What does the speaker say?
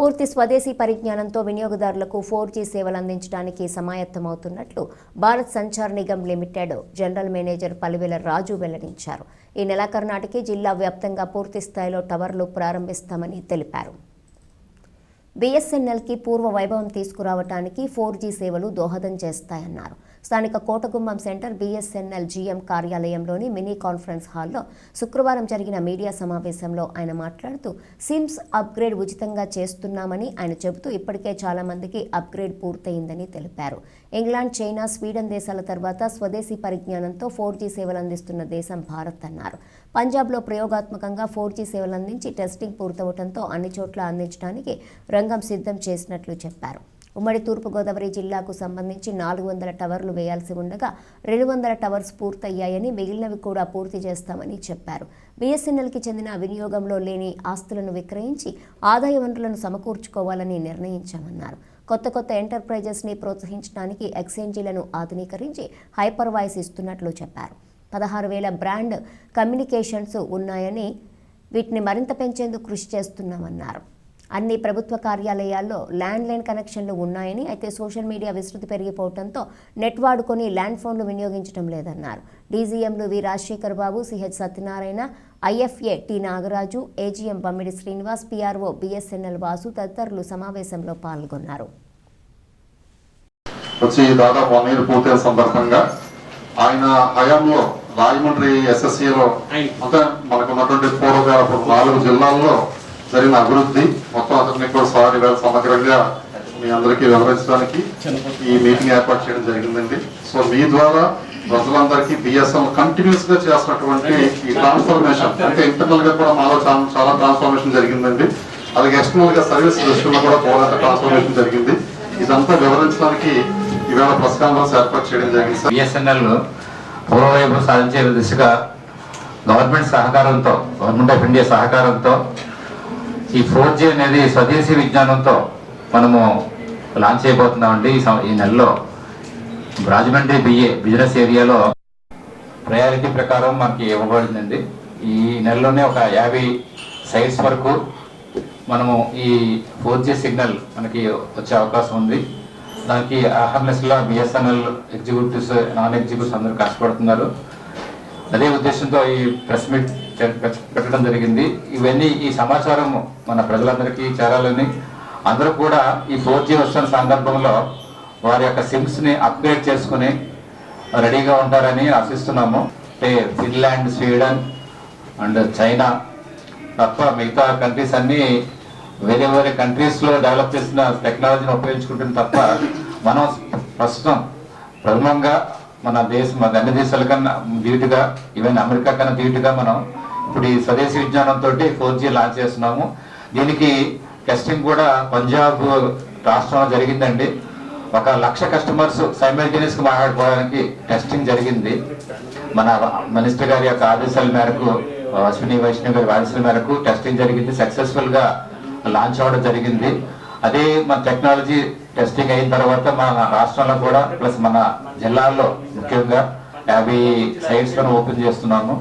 పూర్తి స్వదేశీ పరిజ్ఞానంతో వినియోగదారులకు ఫోర్ జీ సేవలు అందించడానికి సమాయత్తమవుతున్నట్లు Bharat Sanchar Nigam limited general manager Palivela Raju వెల్లడించారు. ఈ నెలాఖరు నాటికి జిల్లా వ్యాప్తంగా పూర్తి స్థాయిలో టవర్లు ప్రారంభిస్తామని తెలిపారు. బీఎస్ఎన్ఎల్కి పూర్వ వైభవం తీసుకురావటానికి ఫోర్ జీ సేవలు దోహదం చేస్తాయన్నారు. స్థానిక కోటగుమ్మం సెంటర్ బీఎస్ఎన్ఎల్ జీఎం కార్యాలయంలోని మినీ కాన్ఫరెన్స్ హాల్లో శుక్రవారం జరిగిన మీడియా సమావేశంలో ఆయన మాట్లాడుతూ సిమ్స్ అప్గ్రేడ్ ఉచితంగా చేస్తున్నామని ఆయన చెబుతూ ఇప్పటికే చాలామందికి అప్గ్రేడ్ పూర్తయిందని తెలిపారు. ఇంగ్లాండ్ చైనా స్వీడన్ దేశాల తర్వాత స్వదేశీ పరిజ్ఞానంతో ఫోర్ జీ సేవలు అందిస్తున్న దేశం భారత్ అన్నారు. పంజాబ్లో ప్రయోగాత్మకంగా ఫోర్ జీ సేవలు అందించి టెస్టింగ్ పూర్తవడంతో అన్ని చోట్ల అందించడానికి రంగం సిద్ధం చేసినట్లు చెప్పారు. ఉమ్మడి తూర్పుగోదావరి జిల్లాకు సంబంధించి నాలుగు వందల టవర్లు వేయాల్సి ఉండగా రెండు వందల టవర్స్ పూర్తయ్యాయని మిగిలినవి కూడా పూర్తి చేస్తామని చెప్పారు. బీఎస్ఎన్ఎల్కి చెందిన వినియోగంలో లేని ఆస్తులను విక్రయించి ఆదాయ వనరులను సమకూర్చుకోవాలని నిర్ణయించామన్నారు. కొత్త కొత్త ఎంటర్ప్రైజెస్ని ప్రోత్సహించడానికి ఎక్స్చేంజీలను ఆధునీకరించి హైపర్ వాయిస్ ఇస్తున్నట్లు చెప్పారు. పదహారు వేల బ్రాండ్ కమ్యూనికేషన్స్ ఉన్నాయని వీటిని మరింత పెంచేందుకు కృషి చేస్తున్నామన్నారు. అన్ని ప్రభుత్వ కార్యాలయాల్లో ల్యాండ్లైన్ కనెక్షన్లు ఉన్నాయని అయితే సోషల్ మీడియా విస్తృతి పెరిగిపోవడంతో నెట్ వాడుకొని ల్యాండ్ ఫోన్లు వినియోగించడం లేదన్నారు. డీజీఎంలు V Rajasekhar Babu CH Satyanarayana IFA T Nagaraju AGM Bammidi Srinivas PRO BSNL Vasu తదితరులు సమావేశంలో పాల్గొన్నారు. వచ్చి దాదాపు వన్ ఇయర్ పూర్తయిన సందర్భంగా ఆయన హయాంలో రాజమండ్రి ఎస్ఎస్సిలో అంటే మనకు ఉన్నటువంటి పూర్వకాల నాలుగు జిల్లాల్లో జరిగిన అభివృద్ధి మొత్తం అతన్ని కూడా సారి వేల సమగ్రంగా మీ అందరికీ వివరించడానికి ఈ మీటింగ్ ఏర్పాటు చేయడం జరిగిందండి. సో మీ ద్వారా ప్రజలందరికీ బిఎస్ఎన్ కంటిన్యూస్గా చేస్తున్నటువంటి ఈ ట్రాన్స్ఫర్మేషన్ అంటే ఇంటర్నల్గా కూడా మాలో చాలా చాలా ట్రాన్స్ఫర్మేషన్ జరిగిందండి. అలాగే ఎక్స్టర్నల్గా సర్వీస్ దృష్టిలో కూడా పోలంత ట్రాన్స్ఫర్మేషన్ జరిగింది. ఇదంతా వివరించడానికి ఈవేళ ప్రెస్ కాన్ఫరెన్స్ ఏర్పాటు చేయడం జరిగింది సార్. బిఎస్ఎన్ఎల్ పూర్వవైపు సాధించే దిశగా గవర్నమెంట్ సహకారంతో గవర్నమెంట్ ఆఫ్ ఇండియా సహకారంతో ఈ ఫోర్ జీ అనేది స్వదేశీ విజ్ఞానంతో మనము లాంచ్ చేయబోతున్నామండి ఈ ఈ నెలలో రాజమండ్రి బిఏ బిజినెస్ ఏరియాలో ప్రయారిటీ ప్రకారం మనకి ఇవ్వబడిందండి. ఈ నెలలోనే ఒక యాభై సైట్స్ వరకు మనము ఈ ఫోర్ జీ సిగ్నల్ మనకి వచ్చే అవకాశం ఉంది. దానికి అహర్నెస్లో బిఎస్ఎన్ఎల్ ఎగ్జిక్యూటివ్స్ నాన్ ఎగ్జిక్యూటివ్స్ అందరూ కష్టపడుతున్నారు. అదే ఉద్దేశంతో ఈ ప్రెస్ మీట్ పెట్టడం జరిగింది. ఇవన్నీ ఈ సమాచారం మన ప్రజలందరికీ చేరాలని. అందరూ కూడా ఈ ఫోర్ జీ వస్తున్న సందర్భంలో వారి యొక్క సిమ్స్ని అప్గ్రేడ్ చేసుకుని రెడీగా ఉంటారని ఆశిస్తున్నాము. అంటే ఫిన్లాండ్ స్వీడన్ అండ్ చైనా తప్ప మిగతా కంట్రీస్ అన్ని వేరే వేరే కంట్రీస్లో డెవలప్ చేసిన టెక్నాలజీని ఉపయోగించుకుంటుంది తప్ప మనం ప్రస్తుతం ప్రథమంగా మన దేశం మన అన్ని దేశాల కన్నా ధీటుగా ఈవెన్ అమెరికా కన్నా ధీటుగా మనం ఇప్పుడు ఈ స్వదేశీ విజ్ఞానంతో ఫోర్ జీ లాంచ్ చేస్తున్నాము. దీనికి టెస్టింగ్ కూడా పంజాబ్ రాష్ట్రంలో జరిగిందండి. ఒక లక్ష కస్టమర్స్ సైమల్టేనియస్గా మాట్లాడుకోవడానికి టెస్టింగ్ జరిగింది. మన మినిస్టర్ గారి యొక్క ఆదేశాల మేరకు అశ్విని వైష్ణవ్ గారి ఆదేశాల మేరకు టెస్టింగ్ జరిగింది. సక్సెస్ఫుల్గా లాంచ్ అవ్వడం జరిగింది. అదే మన టెక్నాలజీ టెస్టింగ్ అయిన తర్వాత మన రాష్ట్రంలో కూడా ప్లస్ మన జిల్లాల్లో ముఖ్యంగా యాభై సైట్స్ ఓపెన్ చేస్తున్నాము.